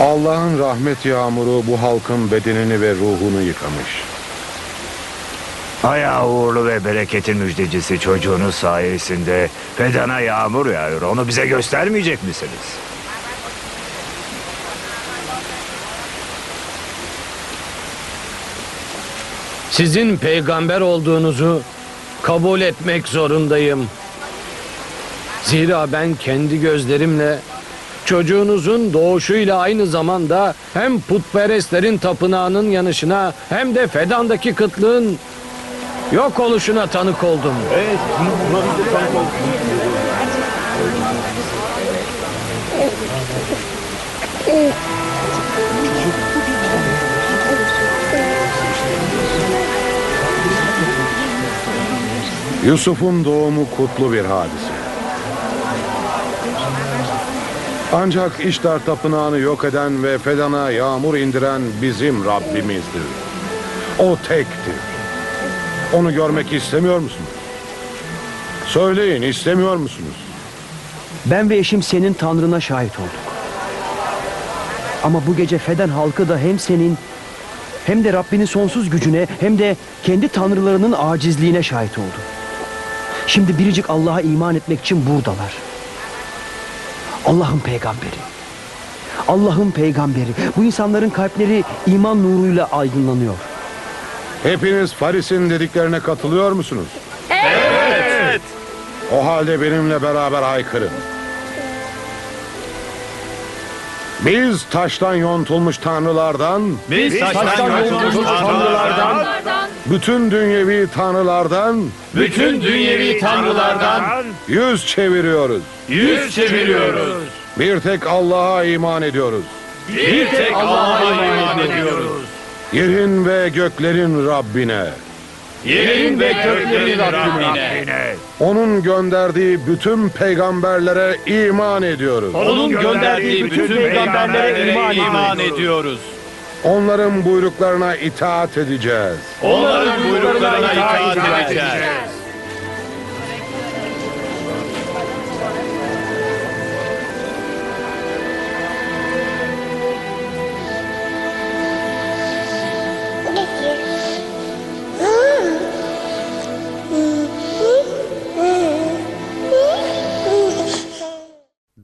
Allah'ın rahmet yağmuru bu halkın bedenini ve ruhunu yıkamış. Aya uğurlu ve bereketin müjdecisi çocuğunuz sayesinde fedana yağmur yağıyor. Onu bize göstermeyecek misiniz? Sizin peygamber olduğunuzu kabul etmek zorundayım. Zira ben kendi gözlerimle çocuğunuzun doğuşuyla aynı zamanda hem putperestlerin tapınağının yanışına hem de Fedan'daki kıtlığın yok oluşuna tanık oldum. Yusuf'un doğumu kutlu bir hadise. Ancak İştar Tapınağı'nı yok eden ve Fedan'a yağmur indiren bizim Rabbimizdir. O tektir. Onu görmek istemiyor musunuz? Söyleyin istemiyor musunuz? Ben ve eşim senin tanrına şahit olduk. Ama bu gece Feden halkı da hem senin hem de Rabbinin sonsuz gücüne hem de kendi tanrılarının acizliğine şahit oldu. Şimdi biricik Allah'a iman etmek için buradalar. Allah'ın peygamberi. Allah'ın peygamberi. Bu insanların kalpleri iman nuruyla aydınlanıyor. Hepiniz Faris'in dediklerine katılıyor musunuz? Evet. O halde benimle beraber haykırın. Biz taştan yontulmuş tanrılardan, Biz taştan yontulmuş tanrılardan, bütün dünyevi tanrılardan bütün dünyevi tanrılardan yüz çeviriyoruz. yüz çeviriyoruz. Bir tek Allah'a iman ediyoruz. Bir tek Allah'a iman ediyoruz. Yerin ve göklerin Rabbine, Yerin ve göklerin Rabbine. Onun gönderdiği bütün peygamberlere iman ediyoruz. Onun gönderdiği bütün peygamberlere iman, ediyoruz. Onların buyruklarına itaat edeceğiz. Onların buyruklarına itaat edeceğiz.